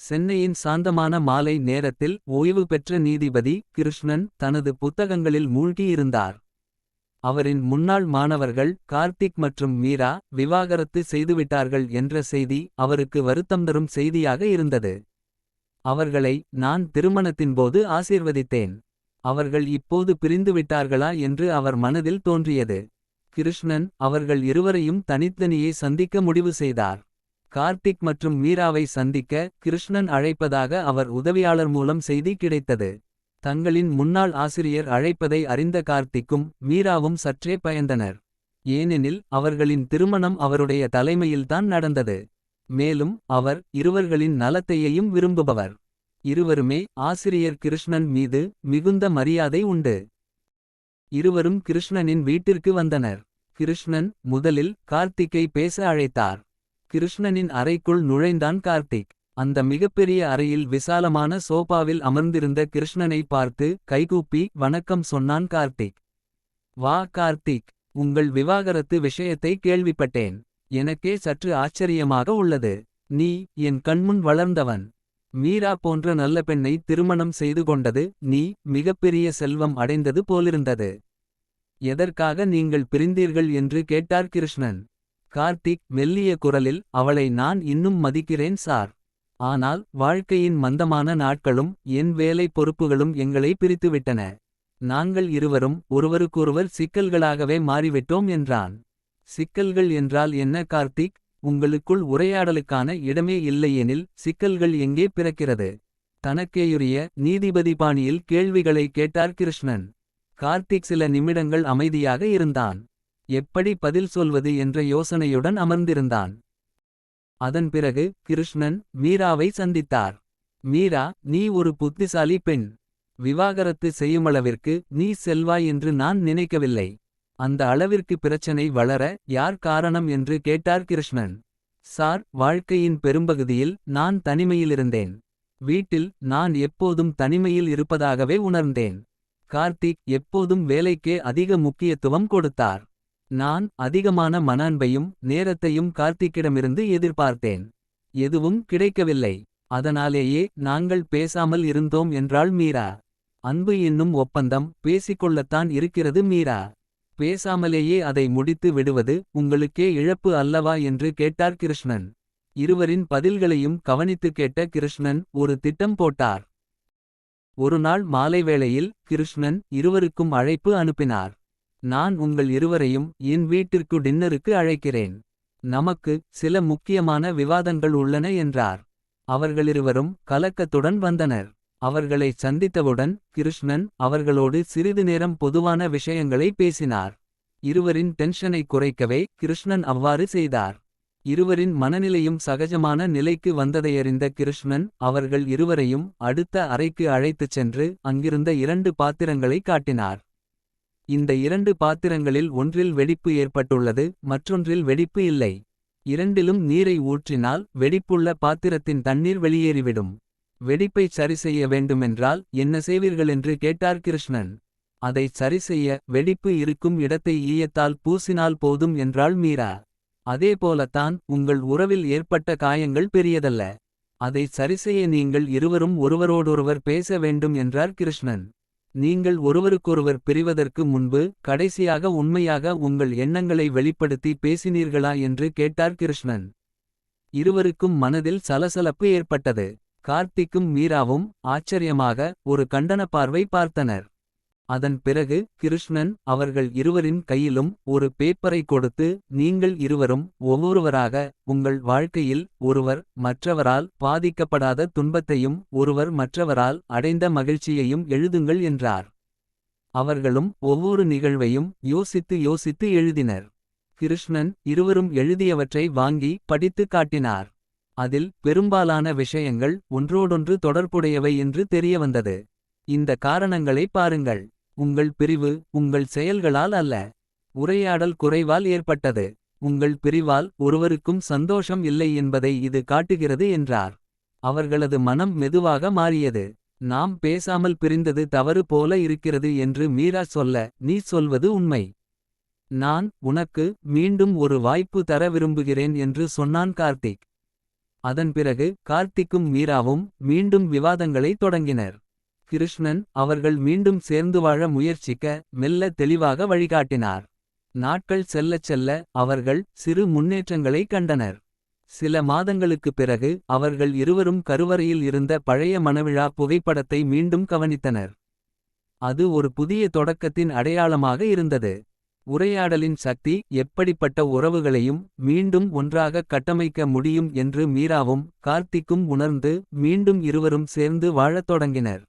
சென்னையின் சாந்தமான மாலை நேரத்தில் ஓய்வு பெற்ற நீதிபதி கிருஷ்ணன் தனது புத்தகங்களில் மூழ்கியிருந்தார். அவரின் முன்னாள் மாணவர்கள் கார்த்திக் மற்றும் மீரா விவாகரத்து செய்துவிட்டார்கள் என்ற செய்தி அவருக்கு வருத்தம் தரும் செய்தியாக இருந்தது. அவர்களை நான் திருமணத்தின்போது ஆசீர்வதித்தேன். அவர்கள் இப்போது பிரிந்துவிட்டார்களா என்று அவர் மனதில் தோன்றியது. கிருஷ்ணன் அவர்கள் இருவரையும் தனித்தனியே சந்திக்க முடிவு செய்தார். கார்த்திக் மற்றும் மீராவை சந்திக்க கிருஷ்ணன் அழைப்பதாக அவர் உதவியாளர் மூலம் செய்தி கிடைத்தது. தங்களின் முன்னாள் ஆசிரியர் அழைப்பதை அறிந்த கார்த்திக்கும் மீராவும் சற்றே பயந்தனர். ஏனெனில் அவர்களின் திருமணம் அவருடைய தலைமையில்தான் நடந்தது. மேலும் அவர் இருவர்களின் நலத்தையையும் விரும்புபவர். இருவருமே ஆசிரியர் கிருஷ்ணன் மீது மிகுந்த மரியாதை உண்டு. இருவரும் கிருஷ்ணனின் வீட்டிற்கு வந்தனர். கிருஷ்ணன் முதலில் கார்த்திக்கை பேச அழைத்தார். கிருஷ்ணனின் அறைக்குள் நுழைந்தான் கார்த்திக். அந்த மிகப்பெரிய அறையில் விசாலமான சோபாவில் அமர்ந்திருந்த கிருஷ்ணனை பார்த்து கைகூப்பி வணக்கம் சொன்னான் கார்த்திக். வா கார்த்திக் உங்கள் விவாகரத்து விஷயத்தை கேள்விப்பட்டேன். எனக்கே சற்று ஆச்சரியமாக உள்ளது. நீ என் கண்முன் வளர்ந்தவன். மீரா போன்ற நல்ல பெண்ணை திருமணம் செய்து கொண்டது நீ மிகப்பெரிய செல்வம் அடைந்தது போலிருந்தது. எதற்காக நீங்கள் பிரிந்தீர்கள் என்று கேட்டார் கிருஷ்ணன். கார்த்திக் மெல்லிய குரலில் அவளை நான் இன்னும் மதிக்கிறேன் சார். ஆனால் வாழ்க்கையின் மந்தமான நாட்களும் என் வேலை பொறுப்புகளும் எங்களை பிரித்துவிட்டன. நாங்கள் இருவரும் ஒருவருக்கொருவர் சிக்கல்களாகவே மாறிவிட்டோம் என்றான். சிக்கல்கள் என்றால் என்ன கார்த்திக் உங்களுக்குள் உரையாடலுக்கான இடமே இல்லையெனில் சிக்கல்கள் எங்கே பிறக்கிறது. தனக்கேயுரிய நீதிபதி பாணியில் கேள்விகளை கேட்டார் கிருஷ்ணன். கார்த்திக் சில நிமிடங்கள் அமைதியாக இருந்தான். எப்படி பதில் சொல்வது என்ற யோசனையுடன் அமர்ந்திருந்தான். அதன் பிறகு கிருஷ்ணன் மீராவை சந்தித்தார். மீரா நீ ஒரு புத்திசாலி பெண். விவாகரத்து செய்யுமளவிற்கு நீ செல்வாய் என்று நான் நினைக்கவில்லை. அந்த அளவிற்கு பிரச்சனை வளர யார் காரணம் என்று கேட்டார் கிருஷ்ணன். சார் வாழ்க்கையின் பெரும்பகுதியில் நான் தனிமையிலிருந்தேன். வீட்டில் நான் எப்போதும் தனிமையில் இருப்பதாகவே உணர்ந்தேன். கார்த்திக் எப்போதும் வேலைக்கே அதிக முக்கியத்துவம் கொடுத்தார். நான் அதிகமான மன நேரத்தையும் கார்த்திக்கிடமிருந்து எதிர்பார்த்தேன். எதுவும் கிடைக்கவில்லை. அதனாலேயே நாங்கள் பேசாமல் இருந்தோம் என்றாள் மீரா. அன்பு என்னும் ஒப்பந்தம் பேசிக்கொள்ளத்தான் இருக்கிறது மீரா. பேசாமலேயே அதை முடித்து விடுவது உங்களுக்கே இழப்பு அல்லவா என்று கேட்டார் கிருஷ்ணன். இருவரின் பதில்களையும் கவனித்துக் கேட்ட கிருஷ்ணன் ஒரு திட்டம் போட்டார். ஒருநாள் மாலை வேளையில் கிருஷ்ணன் இருவருக்கும் அழைப்பு அனுப்பினார். நான் உங்கள் இருவரையும் என் வீட்டிற்கு டின்னருக்கு அழைக்கிறேன். நமக்கு சில முக்கியமான விவாதங்கள் உள்ளன என்றார். அவர்களிருவரும் கலக்கத்துடன் வந்தனர். அவர்களை சந்தித்தவுடன் கிருஷ்ணன் அவர்களோடு சிறிது நேரம் பொதுவான விஷயங்களை பேசினார். இருவரின் டென்ஷனை குறைக்கவே கிருஷ்ணன் அவ்வாறு செய்தார். இருவரின் மனநிலையும் சகஜமான நிலைக்கு வந்ததையறிந்த கிருஷ்ணன் அவர்கள் இருவரையும் அடுத்த அறைக்கு அழைத்துச் சென்று அங்கிருந்த இரண்டு பாத்திரங்களை காட்டினார். இந்த இரண்டு பாத்திரங்களில் ஒன்றில் வெடிப்பு ஏற்பட்டுள்ளது மற்றொன்றில் வெடிப்பு இல்லை. இரண்டிலும் நீரை ஊற்றினால் வெடிப்புள்ள பாத்திரத்தின் தண்ணீர் வெளியேறிவிடும். வெடிப்பைச் சரிசெய்ய வேண்டுமென்றால் என்ன செய்வீர்களென்று கேட்டார் கிருஷ்ணன். அதைச் சரிசெய்ய வெடிப்பு இருக்கும் இடத்தை ஈயத்தால் பூசினால் போதும் என்றாள் மீரா. அதேபோலத்தான் உங்கள் உறவில் ஏற்பட்ட காயங்கள் பெரியதல்ல. அதைச் சரிசெய்ய நீங்கள் இருவரும் ஒருவரோடொருவர் பேச வேண்டும் என்றார் கிருஷ்ணன். நீங்கள் ஒருவருக்கொருவர் பிரிவதற்கு முன்பு கடைசியாக உண்மையாக உங்கள் எண்ணங்களை வெளிப்படுத்தி பேசினீர்களா என்று கேட்டார் கிருஷ்ணன். இருவருக்கும் மனதில் சலசலப்பு ஏற்பட்டது. கார்த்திக்கும் மீராவும் ஆச்சரியமாக ஒரு கண்டன பார்வை பார்த்தனர். அதன் பிறகு கிருஷ்ணன் அவர்கள் இருவரின் கையிலும் ஒரு பேப்பரை கொடுத்து நீங்கள் இருவரும் ஒவ்வொருவராக உங்கள் வாழ்க்கையில் ஒருவர் மற்றவரால் பாதிக்கப்படாத துன்பத்தையும் ஒருவர் மற்றவரால் அடைந்த மகிழ்ச்சியையும் எழுதுங்கள் என்றார். அவர்களும் ஒவ்வொரு நிகழ்வையும் யோசித்து யோசித்து எழுதினர். கிருஷ்ணன் இருவரும் எழுதியவற்றை வாங்கி படித்துக் காட்டினார். அதில் பெரும்பாலான விஷயங்கள் ஒன்றோடொன்று தொடர்புடையவை என்று தெரியவந்தது. இந்த காரணங்களை பாருங்கள். உங்கள் பிரிவு உங்கள் செயல்களால் அல்ல. உரையாடல் குறைவால் ஏற்பட்டது. உங்கள் பிரிவால் ஒருவருக்கும் சந்தோஷம் இல்லை என்பதை இது காட்டுகிறது என்றார். அவர்களது மனம் மெதுவாக மாறியது. நாம் பேசாமல் பிரிந்தது தவறு போல இருக்கிறது என்று மீரா சொல்ல நீ சொல்வது உண்மை. நான் உனக்கு மீண்டும் ஒரு வாய்ப்பு தர விரும்புகிறேன் என்று சொன்னான் கார்த்திக். அதன் பிறகு கார்த்திக்கும் மீராவும் மீண்டும் விவாதங்களை தொடங்கினர். கிருஷ்ணன் அவர்கள் மீண்டும் சேர்ந்து வாழ முயற்சிக்க மெல்ல தெளிவாக வழிகாட்டினார். நாட்கள் செல்லச் செல்ல அவர்கள் சிறு முன்னேற்றங்களை கண்டனர். சில மாதங்களுக்குப் பிறகு அவர்கள் இருவரும் கருவறையில் இருந்த பழைய மணவிழா புகைப்படத்தை மீண்டும் கவனித்தனர். அது ஒரு புதிய தொடக்கத்தின் அடையாளமாக இருந்தது. உரையாடலின் சக்தி எப்படிப்பட்ட உறவுகளையும் மீண்டும் ஒன்றாக கட்டமைக்க முடியும் என்று மீராவும் கார்த்திக்கும் உணர்ந்து மீண்டும் இருவரும் சேர்ந்து வாழத் தொடங்கினர்.